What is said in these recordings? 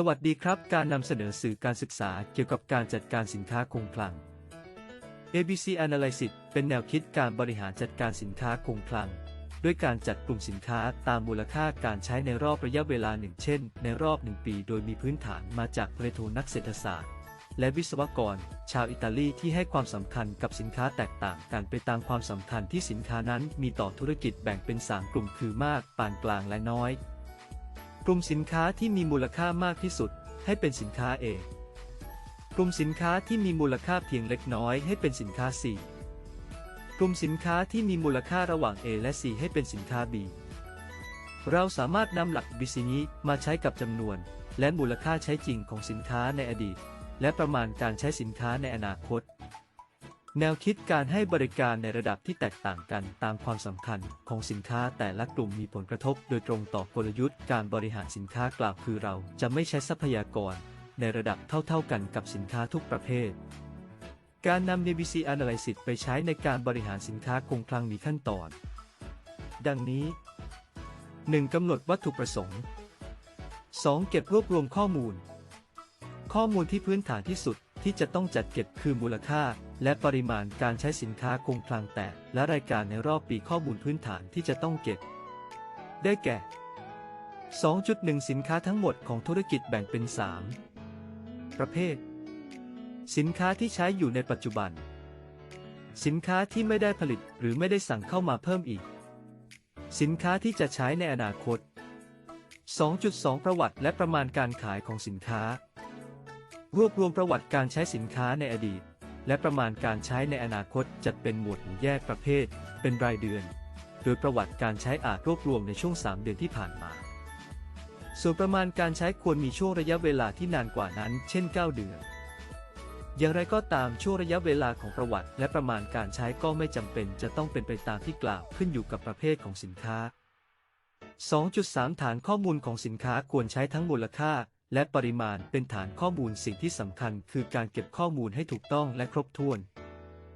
สวัสดีครับ การนำเสนอสื่อการศึกษาเกี่ยวกับการจัดการสินค้าคงคลัง ABC Analysis เป็นแนวคิดการบริหารจัดการสินค้าคงคลัง ด้วยการจัดกลุ่มสินค้าตามมูลค่าการใช้ในรอบระยะเวลาหนึ่งเช่น ในรอบหนึ่งปี โดยมีพื้นฐานมาจากเรโทนักเศรษฐศาสตร์ และวิศวกร ชาวอิตาลีที่ให้ความสำคัญกับสินค้าแตกต่างกันไปตามความสำคัญที่สินค้านั้นมีต่อธุรกิจแบ่งเป็นสามกลุ่มคือมาก ปานกลางและน้อย กลุ่มสินค้าที่มีมูลค่ามากที่สุด ให้เป็นสินค้า A กลุ่มสินค้าที่มีมูลค่าเพียงเล็กน้อยให้เป็นสินค้า C กลุ่มสินค้าที่มีมูลค่าระหว่าง A และ C ให้เป็นสินค้า B เราสามารถนำหลักบิสนี้มาใช้กับจำนวน และมูลค่าใช้จริงของสินค้าในอดีต และประมาณการใช้สินค้าในอนาคต แนวคิดการให้บริการในระดับที่แตกต่างกันตามความสำคัญของสินค้าแต่ละกลุ่มมีผลกระทบโดยตรงต่อกลยุทธ์การบริหารสินค้ากล่าวคือเราจะไม่ใช้ทรัพยากรในระดับเท่าๆกันกับสินค้าทุกประเภท การนำ NBC Analysis ไปใช้ในการบริหารสินค้าคงคลังมีขั้นตอน ดังนี้ 1. กำหนดวัตถุประสงค์ 2. เก็บรวบรวมข้อมูล ข้อมูลที่พื้นฐานที่สุดที่จะต้องจัดเก็บคือมูลค่า และปริมาณการใช้สินค้าคงคลังแต่และรายการในรอบปีข้อมูลพื้นฐานที่จะต้องเก็บ ได้แก่ 2.1 สินค้าทั้งหมดของธุรกิจแบ่งเป็น 3 ประเภท สินค้าที่ใช้อยู่ในปัจจุบัน สินค้าที่ไม่ได้ผลิตหรือไม่ได้สั่งเข้ามาเพิ่มอีก สินค้าที่จะใช้ในอนาคต 2.2 ประวัติและประมาณการขายของสินค้า รวบรวมประวัติการใช้สินค้าในอดีต และประมาณการใช้ในอนาคตจัดเป็นหมวดหมู่แยกประเภท เป็นรายเดือน โดยประวัติการใช้อาจรวบรวมในช่วง 3 เดือนที่ผ่านมา ส่วนประมาณการใช้ควรมีช่วงระยะเวลาที่นานกว่านั้น เช่น 9 เดือน อย่างไรก็ตามช่วงระยะเวลาของประวัติ และประมาณการใช้ก็ไม่จำเป็น จะต้องเป็นไปตามที่กล่าวขึ้นอยู่กับประเภทของสินค้า 2.3 ฐานข้อมูลของสินค้าควรใช้ทั้งมูลค่า และปริมาณเป็นฐานข้อมูลสิ่งที่สำคัญคือการเก็บข้อมูลให้ถูกต้องและครบถ้วน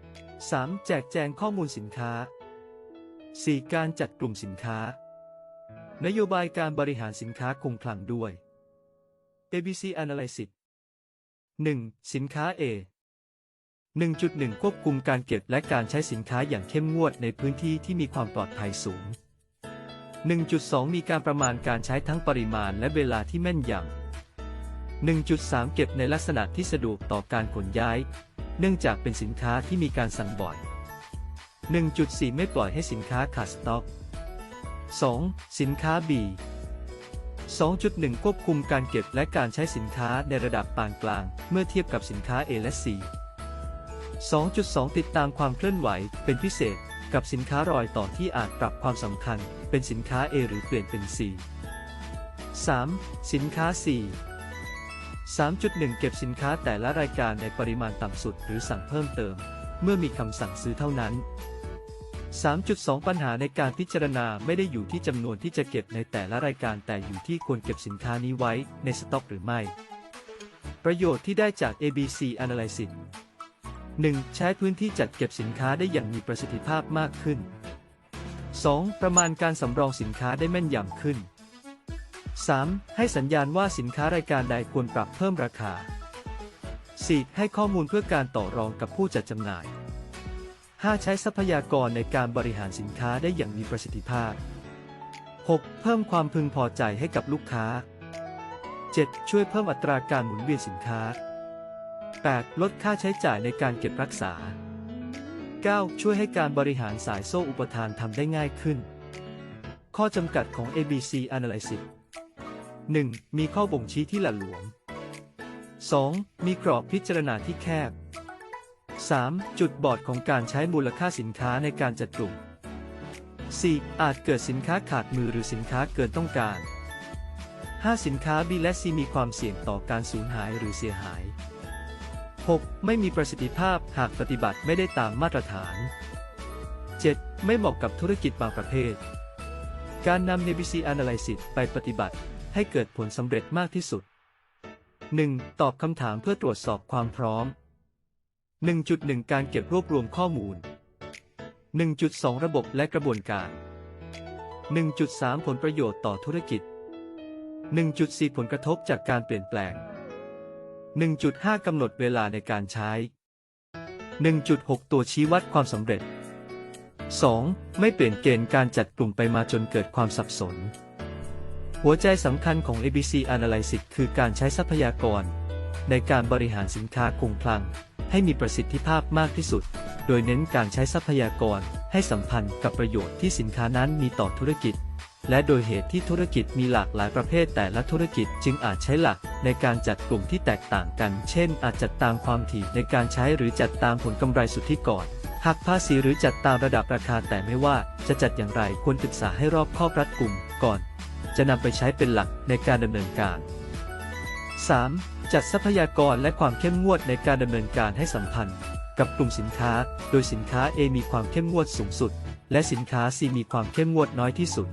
3. แจกแจงข้อมูลสินค้า 4. การจัดกลุ่มสินค้า นโยบายการบริหารสินค้าคงคลังด้วย ABC Analysis 1. สินค้า A 1.1 ควบคุมการเก็บและการใช้สินค้าอย่างเข้มงวดในพื้นที่ที่มีความปลอดภัยสูง 1.2 มีการประมาณการใช้ทั้งปริมาณและเวลาที่แม่นยำ 1.3 เก็บในลักษณะที่สะดวกต่อการขนย้าย เนื่องจากเป็นสินค้าที่มีการสั่งบ่อย 1.4 ไม่ปล่อยให้สินค้าขาดสต็อก 2. สินค้า B 2.1 ควบคุมการเก็บและการใช้สินค้าในระดับปานกลาง เมื่อเทียบกับสินค้า A และ C 2.2 ติดตามความเคลื่อนไหว เป็นพิเศษ กับสินค้ารอยต่อที่อาจปรับความสำคัญ เป็นสินค้า A หรือเปลี่ยนเป็น C 3. สินค้า C 3.1 เก็บสินค้าแต่ละรายการในปริมาณต่ำสุดหรือสั่งเพิ่มเติม เมื่อมีคำสั่งซื้อเท่านั้น 3.2 ปัญหาในการพิจารณาไม่ได้อยู่ที่จำนวนที่จะเก็บในแต่ละรายการแต่อยู่ที่ควรเก็บสินค้านี้ไว้ในสต็อกหรือไม่ ประโยชน์ที่ได้จาก ABC Analysis 1. ใช้พื้นที่จัดเก็บสินค้าได้อย่างมีประสิทธิภาพมากขึ้น 2. ประมาณการสำรองสินค้าได้แม่นยำขึ้น 3. ให้สัญญาณว่าสินค้ารายการใดควรปรับเพิ่มราคา 4. ให้ข้อมูลเพื่อการต่อรองกับผู้จัดจำหน่าย 5. ใช้ทรัพยากรในการบริหารสินค้าได้อย่างมีประสิทธิภาพ 6. เพิ่มความพึงพอใจให้กับลูกค้า 7. ช่วยเพิ่มอัตราการหมุนเวียนสินค้า 8. ลดค่าใช้จ่ายในการเก็บรักษา 9. ช่วยให้การบริหารสายโซ่อุปทานทำได้ง่ายขึ้น ข้อจำกัดของ ABC Analysis 1. มีข้อบ่งชี้ที่หละหลวม 2. มีกรอบพิจารณาที่แคบ 3. จุดบอดของการใช้มูลค่าสินค้าในการจัดกลุ่ม 4. อาจเกิดสินค้าขาดมือหรือสินค้าเกินต้องการ 5. สินค้า B และ C มีความเสี่ยงต่อการสูญหายหรือเสียหาย 6. ไม่มีประสิทธิภาพหากปฏิบัติไม่ได้ตามมาตรฐาน 7. ไม่เหมาะกับธุรกิจบางประเภท การนำ ABC Analysis ไปปฏิบัติ ให้เกิดผลสำเร็จมากที่สุด 1. ตอบคำถามเพื่อตรวจสอบความพร้อม 1.1 การเก็บรวบรวมข้อมูล 1.2 ระบบและกระบวนการ 1.3 ผลประโยชน์ต่อธุรกิจ 1.4 ผลกระทบจากการเปลี่ยนแปลง 1.5 กำหนดเวลาในการใช้ 1.6 ตัวชี้วัดความสำเร็จ 2. ไม่เปลี่ยนเกณฑ์การจัดกลุ่มไปมาจนเกิดความสับสน หัวใจสำคัญของ ABC Analysis คือการใช้ทรัพยากร ในการบริหารสินค้าคงคลัง ให้มีประสิทธิภาพมากที่สุด โดยเน้นการใช้ทรัพยากรให้สัมพันธ์กับประโยชน์ที่สินค้านั้นมีต่อธุรกิจ และโดยเหตุที่ธุรกิจมีหลากหลายประเภทแต่ละธุรกิจจึงอาจใช้หลักในการจัดกลุ่มที่แตกต่างกัน เช่น อาจจัดตามความถี่ในการใช้หรือจัดตามผลกำไรสุทธิก่อนหักภาษีหรือจัดตามระดับราคาแต่ไม่ว่าจะจัดอย่างไรควรศึกษาให้รอบคอบรัดกลุ่มก่อน จะนำไปใช้เป็นหลักในการดำเนินการ 3. จัดทรัพยากรและความเข้มงวดในการดำเนินการให้สัมพันธ์ กับกลุ่มสินค้า โดยสินค้า A มีความเข้มงวดสูงสุด และสินค้า C มีความเข้มงวดน้อยที่สุด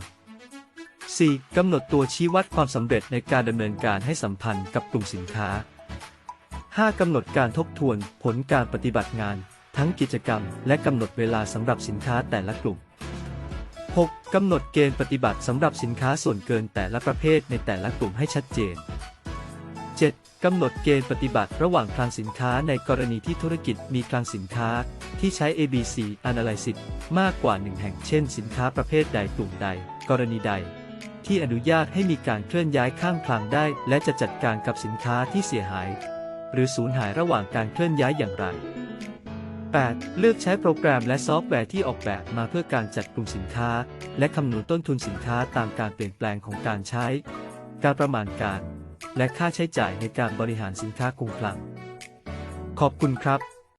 4. กำหนดตัวชี้วัดความสำเร็จในการดำเนินการให้สัมพันธ์กับกลุ่มสินค้า 5. กำหนดการทบทวนผลการปฏิบัติงาน ทั้งกิจกรรม และกำหนดเวลาสำหรับสินค้าแต่ละกลุ่ม 6. กำหนดเกณฑ์ปฏิบัติสำหรับสินค้าส่วนเกินแต่ละประเภทในแต่ละกลุ่มให้ชัดเจน 7. กำหนดเกณฑ์ปฏิบัติระหว่างคลังสินค้าในกรณีที่ธุรกิจมีคลังสินค้าที่ใช้ ABC Analysis มากกว่า 1 แห่งเช่น สินค้าประเภทใดกลุ่มใด กรณีใด ที่อนุญาตให้มีการเคลื่อนย้ายข้ามคลังได้ และจะจัดการกับสินค้าที่เสียหาย หรือสูญหายระหว่างการเคลื่อนย้ายอย่างไร 8. เลือกใช้โปรแกรมและซอฟต์แวร์ที่ออกแบบมาเพื่อการจัดกลุ่มสินค้า และคำนวณต้นทุนสินค้าตามการเปลี่ยนแปลงของการใช้ การประมาณการ และค่าใช้จ่ายในการบริหารสินค้าคงคลัง ขอบคุณครับ